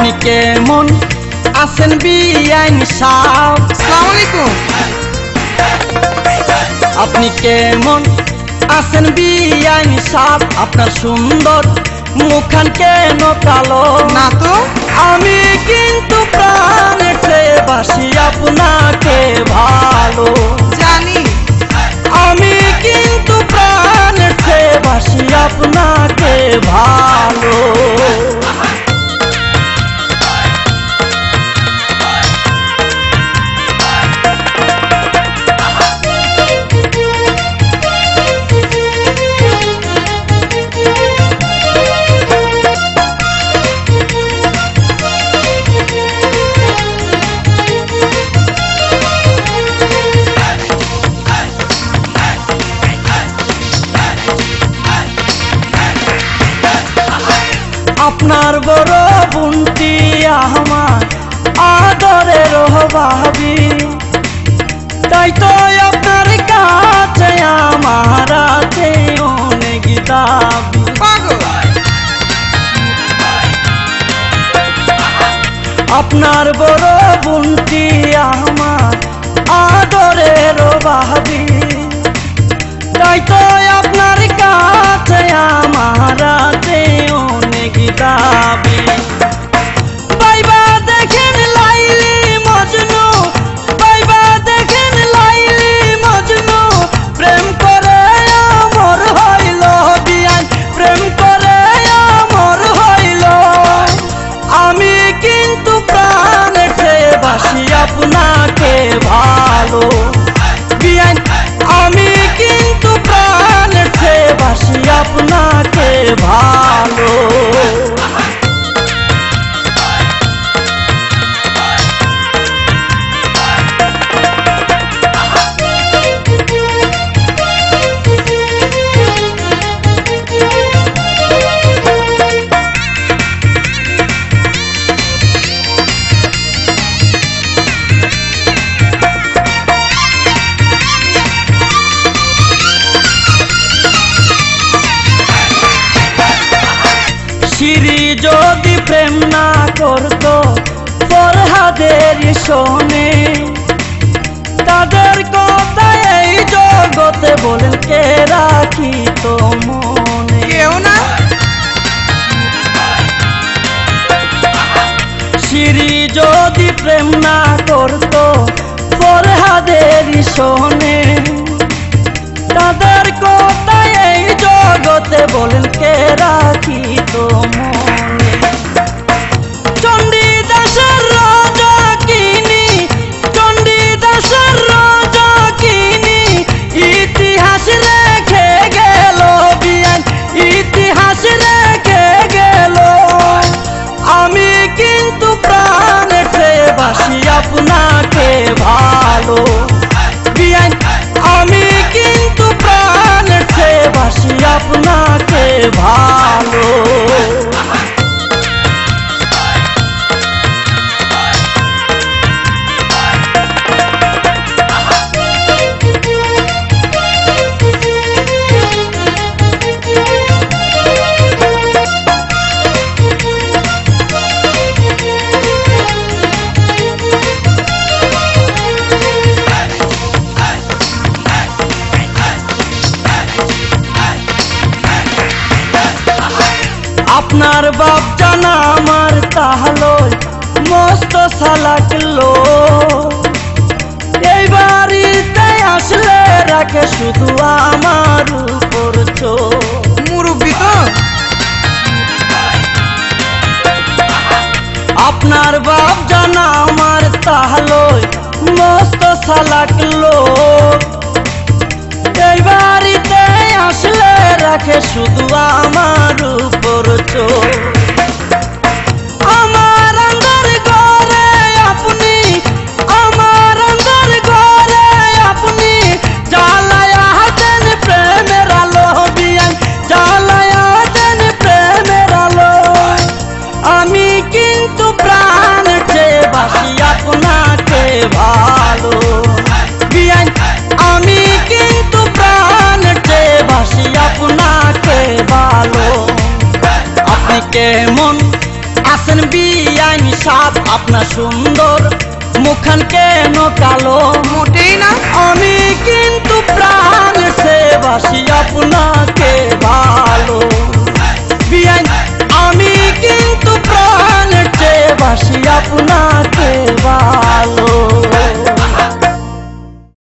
আপনি কেমন আছেন বিআইন সাহ সালাম আলাইকুম। আপনি কেমন আছেন বিআইন সাহ আপনার সুন্দর মুখান কেন কালো? না তো। আমি কিন্তু প্রাণে বাসি আপনাকে ভালো। জানি। আমি কিন্তু প্রাণে বাসি আপনাকে ভালো। আপনার বড় বুনটি আমার আদরের ভাবি। তাই তো আপনার কাছে আমার আছে অনেক দাবি। আপনার বড় বুনটি আমার আদরের ভাবি। তাই তো শোনে। তাদের কথা এই জগতে বলেন কে রাখি তো মনে। কেউ না? সিঁড়ি যদি প্রেম না করত ফরহাদের শোনে। তাদের কথা ভালো আপনার বাপ জানা আমার তাহলো মস্ত সালাক লো এই বাড়িতে আসলে রাখে শুধু আমার উপর চোখ। মুরব্বী তো আপনার বাপ জানা আমার তাহলো মস্ত সালাক লোক। এই বাড়িতে আসলে রাখে শুধু আমার উপর এমন আছেন বিয়াইন সাপ আপনার সুন্দর মুখান কেন কালো? মোটেই না। আমি কিন্তু প্রাণ সেবাসী আপনার